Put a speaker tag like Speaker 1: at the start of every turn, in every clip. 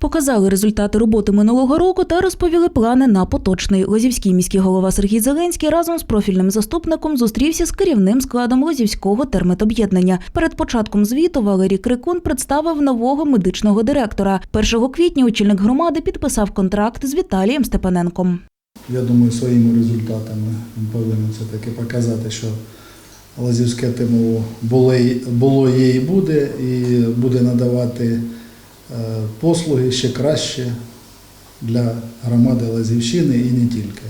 Speaker 1: Показали результати роботи минулого року та розповіли плани на поточний. Лозівський міський голова Сергій Зеленський разом з профільним заступником зустрівся з керівним складом Лозівського терметоб'єднання. Перед початком звіту Валерій Крикун представив нового медичного директора. 1 квітня очільник громади підписав контракт з Віталієм Степаненком.
Speaker 2: Я думаю, своїми результатами ми повинні все-таки показати, що Лазівське ТМО було, було є і буде, і буде надавати послуги ще краще для громади Лазівщини і не тільки.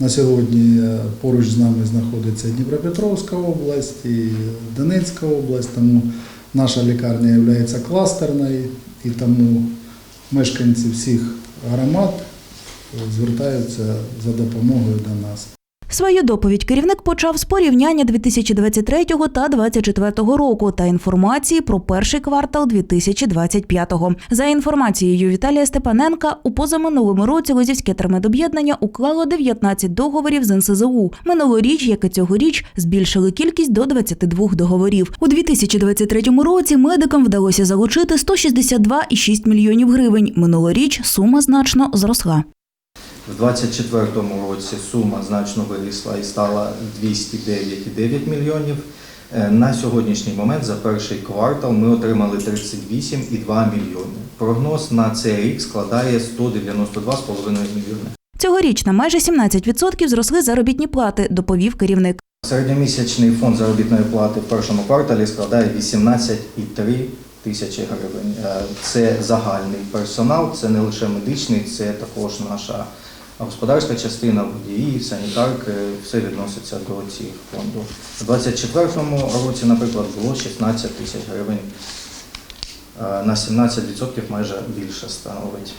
Speaker 2: На сьогодні е, поруч з нами знаходиться Дніпропетровська область і Донецька область, тому наша лікарня є кластерною, і тому мешканці всіх громад звертаються за допомогою до нас.
Speaker 1: Свою доповідь керівник почав з порівняння 2023 та 2024 року та інформації про перший квартал 2025. За інформацією Віталія Степаненка, у позаминулому році Лозівське термедоб'єднання уклало 19 договорів з НСЗУ. Минулоріч, як і цьогоріч, збільшили кількість до 22 договорів. У 2023 році медикам вдалося залучити 162,6 мільйонів гривень. Минулоріч сума значно зросла.
Speaker 3: В 2024 році сума значно вирісла і стала 209,9 мільйонів. Е, На сьогоднішній момент за перший квартал ми отримали 38,2 мільйони. Прогноз на цей рік складає 192,5 мільйони.
Speaker 1: Цьогоріч на майже 17% зросли заробітні плати, доповів керівник.
Speaker 3: Середньомісячний фонд заробітної плати в першому кварталі складає 18,3 тисячі гривень. Е, Це загальний персонал, це не лише медичний, це також наша господарська частина, водії, санітарки, все відноситься до цих фондів. У 2024 році, наприклад, було 16 тисяч гривень. Е, На 17% майже більше становить.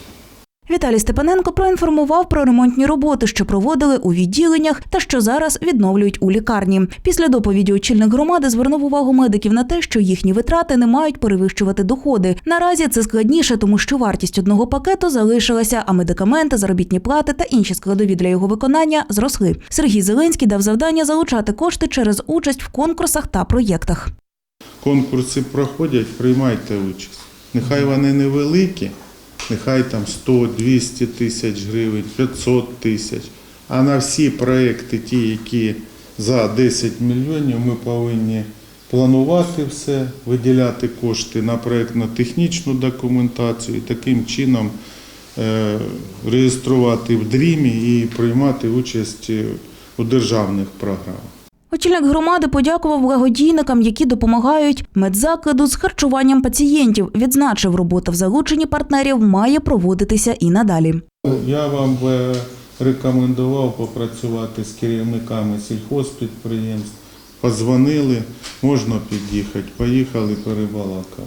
Speaker 1: Віталій Степаненко проінформував про ремонтні роботи, що проводили у відділеннях та що зараз відновлюють у лікарні. Після доповіді очільник громади звернув увагу медиків на те, що їхні витрати не мають перевищувати доходи. Наразі це складніше, тому що вартість одного пакету залишилася, а медикаменти, заробітні плати та інші складові для його виконання зросли. Сергій Зеленський дав завдання залучати кошти через участь в конкурсах та проєктах.
Speaker 4: конкурси проходять, приймайте участь. Нехай вони невеликі, нехай там 100, 200 тисяч гривень, 500 тисяч. А на всі проекти, ті, які за 10 мільйонів, ми повинні планувати все, виділяти кошти на проєктно-технічну документацію і таким чином е, реєструвати в дрімі і приймати участь у державних програмах.
Speaker 1: Очільник громади подякував благодійникам, які допомагають медзакладу з харчуванням пацієнтів. Відзначив, робота в залученні партнерів має проводитися і надалі.
Speaker 4: Я вам би рекомендував попрацювати з керівниками сільхозпідприємств. Позвонили, можна під'їхати, поїхали, перебалакав.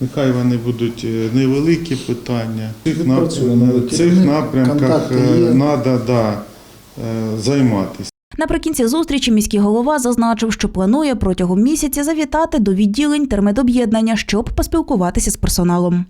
Speaker 4: Нехай вони будуть е, невеликі питання. В цих, напрямках треба да, е, займатися.
Speaker 1: Наприкінці зустрічі міський голова зазначив, що планує протягом місяця завітати до відділень термедоб'єднання, щоб поспілкуватися з персоналом.